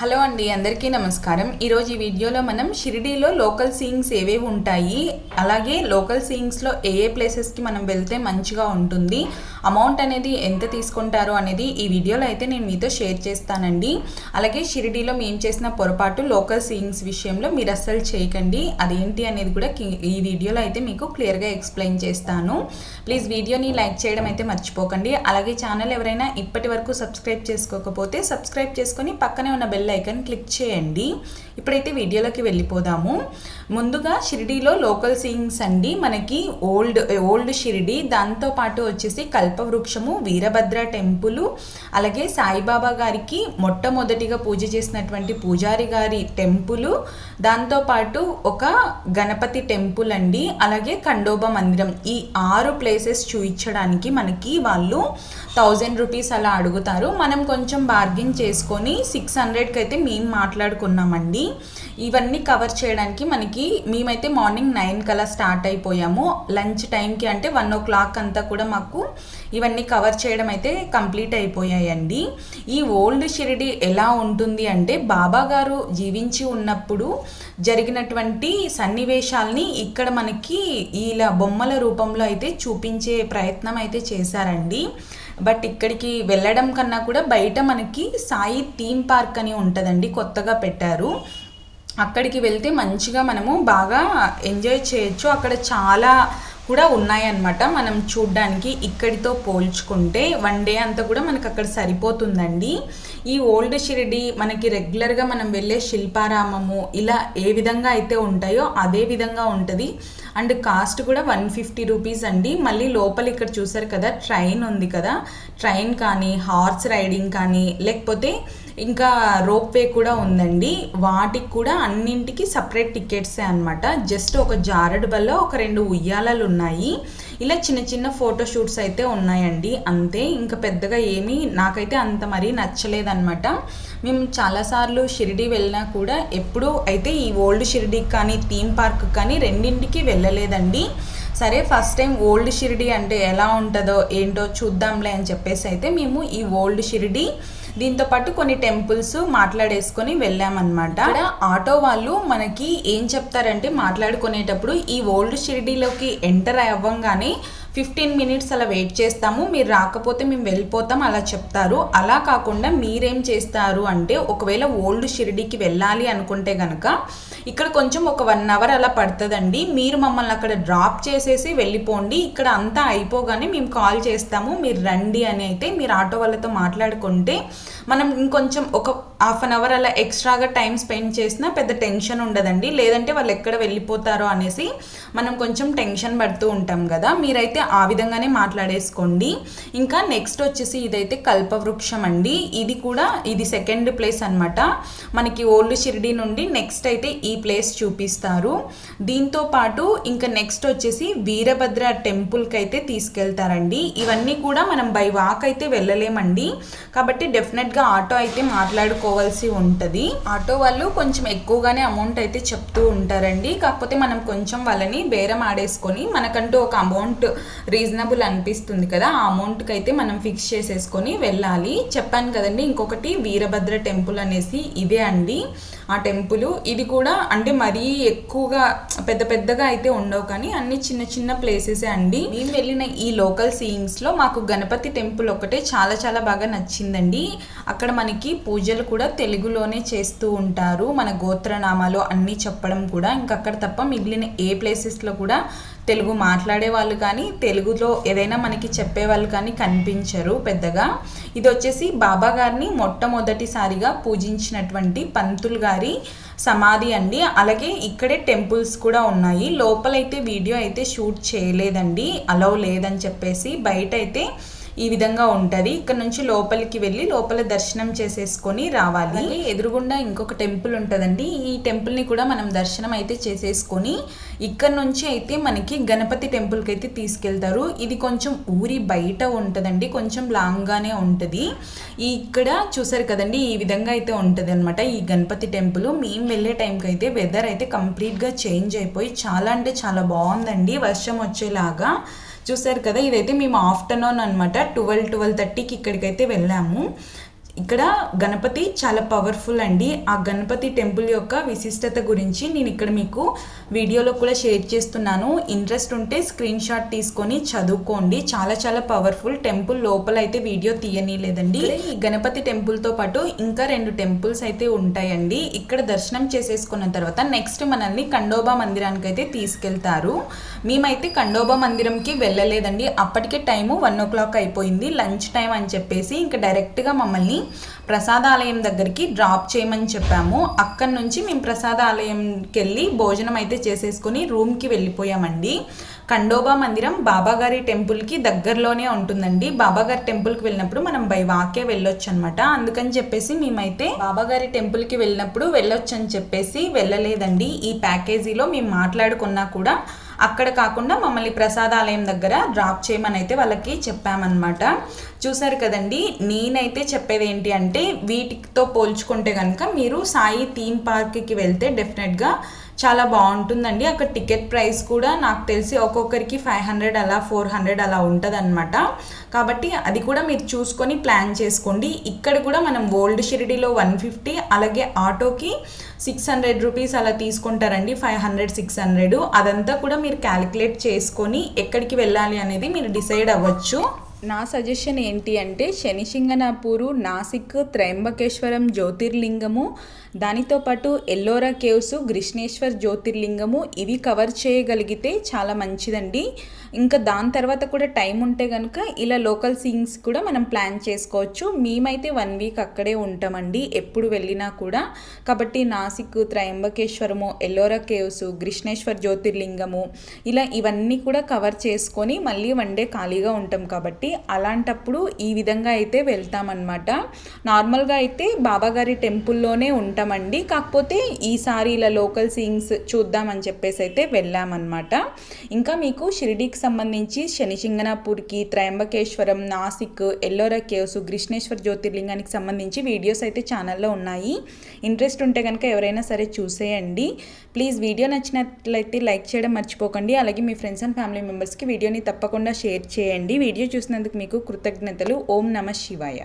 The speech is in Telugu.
హలో అండి అందరికీ నమస్కారం. ఈరోజు ఈ వీడియోలో మనం షిరిడీలో లోకల్ సీయింగ్స్ ఏవేవి ఉంటాయి అలాగే లోకల్ సీయింగ్స్లో ఏ ఏ ప్లేసెస్కి మనం వెళ్తే మంచిగా ఉంటుంది అమౌంట్ అనేది ఎంత తీసుకుంటారో అనేది ఈ వీడియోలో అయితే నేను మీతో షేర్ చేస్తానండి. అలాగే షిరిడీలో మేము చేసిన పొరపాటు లోకల్ సీయింగ్స్ విషయంలో మీరు అస్సలు చేయకండి. అదేంటి అనేది కూడా ఈ వీడియోలో అయితే మీకు క్లియర్గా ఎక్స్ప్లెయిన్ చేస్తాను. ప్లీజ్ వీడియోని లైక్ చేయడం అయితే మర్చిపోకండి. అలాగే ఛానల్ ఎవరైనా ఇప్పటి వరకు సబ్స్క్రైబ్ చేసుకోకపోతే సబ్స్క్రైబ్ చేసుకొని పక్కనే ఉన్న బెల్ ఐకన్ క్లిక్ చేయండి. ఇప్పుడైతే వీడియోలోకి వెళ్ళిపోదాము. ముందుగా షిరిడీలో లోకల్ సీయింగ్స్ అండి. మనకి ఓల్డ్ ఓల్డ్ షిరిడి. దాంతో పాటు వచ్చేసి కల్పవృక్షము వీరభద్ర టెంపుల్ అలాగే సాయిబాబా గారికి మొట్టమొదటిగా పూజ చేసినటువంటి పూజారి గారి టెంపుల్. దాంతోపాటు ఒక గణపతి టెంపుల్ అండి అలాగే ఖండోబా మందిరం. ఈ ఆరు ప్లేసెస్ చూపించడానికి మనకి వాళ్ళు థౌజండ్ రూపీస్ అలా అడుగుతారు. మనం కొంచెం బార్గెన్ చేసుకొని సిక్స్ హండ్రెడ్కి అయితే మేము మాట్లాడుకున్నామండి. ఇవన్నీ కవర్ చేయడానికి మనకి మేమైతే మార్నింగ్ నైన్ కల్లా స్టార్ట్ అయిపోయాము. లంచ్ టైంకి అంటే వన్ ఓ క్లాక్ అంతా కూడా మాకు ఇవన్నీ కవర్ చేయడం అయితే కంప్లీట్ అయిపోయాయండి. ఈ ఓల్డ్ షిరిడి ఎలా ఉంటుంది అంటే బాబా గారు జీవించి ఉన్నప్పుడు జరిగినటువంటి సన్నివేశాల్ని ఇక్కడ మనకి ఇలా బొమ్మల రూపంలో అయితే చూపించే ప్రయత్నం అయితే చేశారండి. బట్ ఇక్కడికి వెళ్ళడం కన్నా కూడా బయట మనకి సాయి థీమ్ పార్క్ అని ఉంటుందండి కొత్తగా పెట్టారు. అక్కడికి వెళ్తే మంచిగా మనము బాగా ఎంజాయ్ చేయొచ్చు. అక్కడ చాలా కూడా ఉన్నాయన్నమాట. మనం చూడ్డానికి ఇక్కడితో పోల్చుకుంటే వన్ డే అంతా కూడా మనకు అక్కడ సరిపోతుందండి. ఈ ఓల్డ్ షిరిడి మనకి రెగ్యులర్గా మనం వెళ్ళే శిల్పారామము ఇలా ఏ విధంగా అయితే ఉంటాయో అదే విధంగా ఉంటుంది. అండ్ కాస్ట్ కూడా వన్ ఫిఫ్టీ రూపీస్ అండి. మళ్ళీ లోపల ఇక్కడ చూసారు కదా ట్రైన్ ఉంది కదా. ట్రైన్ కానీ హార్స్ రైడింగ్ కానీ లేకపోతే ఇంకా రోప్ వే కూడా ఉందండి. వాటికి కూడా అన్నింటికి సపరేట్ టికెట్సే అనమాట జస్ట్ ఒక జారడు వల్ల ఒక రెండు ఉయ్యాలలు ఉన్నాయి. ఇలా చిన్న చిన్న ఫోటో షూట్స్ అయితే ఉన్నాయండి. అంతే ఇంకా పెద్దగా ఏమీ నాకైతే అంత మరీ నచ్చలేదన్నమాట. మేము చాలాసార్లు షిరిడి వెళ్ళినా కూడా ఎప్పుడూ అయితే ఈ ఓల్డ్ షిరిడీకి కానీ థీమ్ పార్క్ కానీ రెండింటికి వెళ్ళలేదండి. సరే ఫస్ట్ టైం ఓల్డ్ షిరిడి అంటే ఎలా ఉంటుందో ఏంటో చూద్దాంలే అని చెప్పేసి అయితే మేము ఈ ఓల్డ్ షిరిడి దీంతో పాటు కొన్ని టెంపుల్స్ మాట్లాడేసుకొని వెళ్ళామన్నమాట. ఇక్కడ ఆటో వాళ్ళు మనకి ఏం చెప్తారంటే మాట్లాడుకునేటప్పుడు ఈ ఓల్డ్ షిరిడీలోకి ఎంటర్ అవ్వంగానే ఫిఫ్టీన్ మినిట్స్ అలా వెయిట్ చేస్తాము మీరు రాకపోతే మేము వెళ్ళిపోతాం అలా చెప్తారు. అలా కాకుండా మీరేం చేస్తారు అంటే ఒకవేళ ఓల్డ్ షిరిడీకి వెళ్ళాలి అనుకుంటే కనుక ఇక్కడ కొంచెం ఒక వన్ అవర్ అలా పడుతుందండి. మీరు మమ్మల్ని అక్కడ డ్రాప్ చేసేసి వెళ్ళిపోండి. ఇక్కడ అంతా అయిపోగానే మేము కాల్ చేస్తాము. మీరు రండి అని అయితే మీరు ఆటో వాళ్ళతో మాట్లాడుకుంటే మనం ఇంకొంచెం ఒక హాఫ్ అన్ అవర్ అలా ఎక్స్ట్రాగా టైం స్పెండ్ చేసినా పెద్ద టెన్షన్ ఉండదండి. లేదంటే వాళ్ళు ఎక్కడ వెళ్ళిపోతారో అనేసి మనం కొంచెం టెన్షన్ పడుతూ ఉంటాం కదా. మీరైతే ఆ విధంగానే మాట్లాడేసుకోండి. ఇంకా నెక్స్ట్ వచ్చేసి ఇదైతే కల్పవృక్షం అండి. ఇది కూడా ఇది సెకండ్ ప్లేస్ అన్నమాట. మనకి ఓల్డ్ షిరిడి నుండి నెక్స్ట్ అయితే ఈ ప్లేస్ చూపిస్తారు. దీంతో పాటు ఇంకా నెక్స్ట్ వచ్చేసి వీరభద్ర టెంపుల్కి అయితే తీసుకెళ్తారండి. ఇవన్నీ కూడా మనం బై వాక్ అయితే వెళ్ళలేమండి. కాబట్టి డెఫినెట్గా ఆటో అయితే మాట్లాడుకో పోవాల్సి ఉంటుంది. ఆటో వాళ్ళు కొంచెం ఎక్కువగానే అమౌంట్ అయితే చెప్తూ ఉంటారండి. కాకపోతే మనం కొంచెం వాళ్ళని బేరం ఆడేసుకొని మనకంటూ ఒక అమౌంట్ రీజనబుల్ అనిపిస్తుంది కదా ఆ అమౌంట్కి అయితే మనం ఫిక్స్ చేసేసుకొని వెళ్ళాలి. చెప్పాను కదండి ఇంకొకటి వీరభద్ర టెంపుల్ అనేసి ఇదే అండి. ఆ టెంపుల్ ఇది కూడా అంటే మరీ ఎక్కువగా పెద్ద పెద్దగా అయితే ఉండవు కానీ అన్ని చిన్న చిన్న ప్లేసెసే అండి. మేము వెళ్ళిన ఈ లోకల్ సీయింగ్స్లో మాకు గణపతి టెంపుల్ ఒకటే చాలా చాలా బాగా నచ్చిందండి. అక్కడ మనకి పూజలు కూడా తెలుగులోనే చేస్తూ ఉంటారు. మన గోత్రనామాలు అన్నీ చెప్పడం కూడా ఇంకా అక్కడ తప్ప మిగిలిన ఏ ప్లేసెస్లో కూడా తెలుగు మాట్లాడే వాళ్ళు కానీ తెలుగులో ఏదైనా మనకి చెప్పే వాళ్ళు కానీ కనిపించరు పెద్దగా. ఇది వచ్చేసి బాబా గారిని మొట్టమొదటిసారిగా పూజించినటువంటి పంతులు గారి సమాధి అండి. అలాగే ఇక్కడే టెంపుల్స్ కూడా ఉన్నాయి. లోపలైతే వీడియో అయితే షూట్ చేయలేదండి. అలౌ లేదని చెప్పేసి బయట అయితే ఈ విధంగా ఉంటుంది. ఇక్కడ నుంచి లోపలికి వెళ్ళి లోపల దర్శనం చేసేసుకొని రావాలి. ఎదురుగుండా ఇంకొక టెంపుల్ ఉంటుందండి. ఈ టెంపుల్ని కూడా మనం దర్శనం అయితే చేసేసుకొని ఇక్కడ నుంచి అయితే మనకి గణపతి టెంపుల్కి అయితే తీసుకెళ్తారు. ఇది కొంచెం ఊరి బయట ఉంటుందండి. కొంచెం లాంగ్గానే ఉంటుంది. ఇక్కడ చూసారు కదండి ఈ విధంగా అయితే ఉంటుంది అనమాట ఈ గణపతి టెంపుల్. మేము వెళ్ళే టైంకి అయితే వెదర్ అయితే కంప్లీట్గా చేంజ్ అయిపోయి చాలా అంటే చాలా బాగుందండి. వర్షం వచ్చేలాగా. చూసారు కదా ఇదైతే మేము ఆఫ్టర్నూన్ అనమాట ట్వెల్వ్ ట్వెల్వ్ థర్టీకి ఇక్కడికైతే వెళ్ళాము. ఇక్కడ గణపతి చాలా పవర్ఫుల్ అండి. ఆ గణపతి టెంపుల్ యొక్క విశిష్టత గురించి నేను ఇక్కడ మీకు వీడియోలో కూడా షేర్ చేస్తున్నాను. ఇంట్రెస్ట్ ఉంటే స్క్రీన్ షాట్ తీసుకొని చదువుకోండి. చాలా చాలా పవర్ఫుల్ టెంపుల్ లోపల అయితే వీడియో తీయనీలేదండి ఈ గణపతి టెంపుల్తో పాటు ఇంకా రెండు టెంపుల్స్ అయితే ఉంటాయండి. ఇక్కడ దర్శనం చేసేసుకున్న తర్వాత నెక్స్ట్ మనల్ని కండోబా మందిరానికి అయితే తీసుకెళ్తారు. మేమైతే కండోబా మందిరంకి వెళ్ళలేదండి. అప్పటికే టైము వన్ ఓ క్లాక్ అయిపోయింది. లంచ్ టైం అని చెప్పేసి ఇంకా డైరెక్ట్గా మమ్మల్ని ప్రసాదాలయం దగ్గరికి డ్రాప్ చేయమని చెప్పాము. అక్కడి నుంచి మేము ప్రసాదాలయంకి వెళ్ళి భోజనం అయితే చేసేసుకొని రూమ్కి వెళ్ళిపోయామండి. ఖండోబా మందిరం బాబాగారి టెంపుల్కి దగ్గరలోనే ఉంటుందండి. బాబాగారి టెంపుల్కి వెళ్ళినప్పుడు మనం బై వాకే వెళ్ళొచ్చు అనమాట అందుకని చెప్పేసి మేమైతే బాబాగారి టెంపుల్కి వెళ్ళినప్పుడు వెళ్ళొచ్చు అని చెప్పేసి వెళ్ళలేదండి. ఈ ప్యాకేజీలో మేము మాట్లాడుకున్నా కూడా అక్కడ కాకుండా మమ్మల్ని ప్రసాదాలయం దగ్గర డ్రాప్ చేయమని అయితే వాళ్ళకి చెప్పామన్నమాట. చూసారు కదండి నేనైతే చెప్పేది ఏంటి అంటే వీటితో పోల్చుకుంటే కనుక మీరు సాయి థీమ్ పార్క్కి వెళ్తే డెఫినెట్గా చాలా బాగుంటుందండి. అక్కడ టికెట్ ప్రైస్ కూడా నాకు తెలిసి ఒక్కొక్కరికి ఫైవ్ హండ్రెడ్ అలా ఫోర్ హండ్రెడ్ అలా ఉంటుంది కాబట్టి అది కూడా మీరు చూసుకొని ప్లాన్ చేసుకోండి. ఇక్కడ కూడా మనం ఓల్డ్ షిరిడీలో వన్ ఫిఫ్టీ అలాగే ఆటోకి సిక్స్ హండ్రెడ్ రూపీస్ అలా తీసుకుంటారండి. ఫైవ్ హండ్రెడ్ సిక్స్ హండ్రెడ్ అదంతా కూడా మీరు క్యాలిక్యులేట్ చేసుకొని ఎక్కడికి వెళ్ళాలి అనేది మీరు డిసైడ్ అవ్వచ్చు. నా సజెషన్ ఏంటి అంటే శనిసింగనాపూరు నాసిక్ త్రయంబకేశ్వరం జ్యోతిర్లింగము దానితో పాటు ఎల్లోరా కేవ్స్ గ్రిష్ణేశ్వర్ జ్యోతిర్లింగము ఇవి కవర్ చేయగలిగితే చాలా మంచిదండి. ఇంకా దాని తర్వాత కూడా టైం ఉంటే కనుక ఇలా లోకల్ సీన్స్ కూడా మనం ప్లాన్ చేసుకోవచ్చు. మేమైతే వన్ వీక్ అక్కడే ఉంటామండి ఎప్పుడు వెళ్ళినా కూడా. కాబట్టి నాసిక్ త్రయంబకేశ్వరము ఎల్లోరా కేవ్స్ గ్రిష్ణేశ్వర్ జ్యోతిర్లింగము ఇలా ఇవన్నీ కూడా కవర్ చేసుకొని మళ్ళీ వన్ డే ఖాళీగా ఉంటాం కాబట్టి అలాంటప్పుడు ఈ విధంగా అయితే వెళ్తామన్నమాట. నార్మల్గా అయితే బాబాగారి టెంపుల్లోనే ఉంటామండి. కాకపోతే ఈసారి ఇలా లోకల్ సీన్స్ చూద్దామని చెప్పేసి అయితే వెళ్ళామన్నమాట. ఇంకా మీకు షిరిడీకి సంబంధించి శనిశింగనాపూర్కి త్రయంబకేశ్వరం నాసిక్ ఎల్లోరా కేవ్స్ కృష్ణేశ్వర్ జ్యోతిర్లింగానికి సంబంధించి వీడియోస్ అయితే ఛానల్లో ఉన్నాయి. ఇంట్రెస్ట్ ఉంటే కనుక ఎవరైనా సరే చూసేయండి. ప్లీజ్ వీడియో నచ్చినట్లయితే లైక్ చేయడం మర్చిపోకండి. అలాగే మీ ఫ్రెండ్స్ అండ్ ఫ్యామిలీ మెంబర్స్కి వీడియోని తప్పకుండా షేర్ చేయండి. వీడియో చూసినందుకు మీకు కృతజ్ఞతలు. ఓం నమ శివాయ.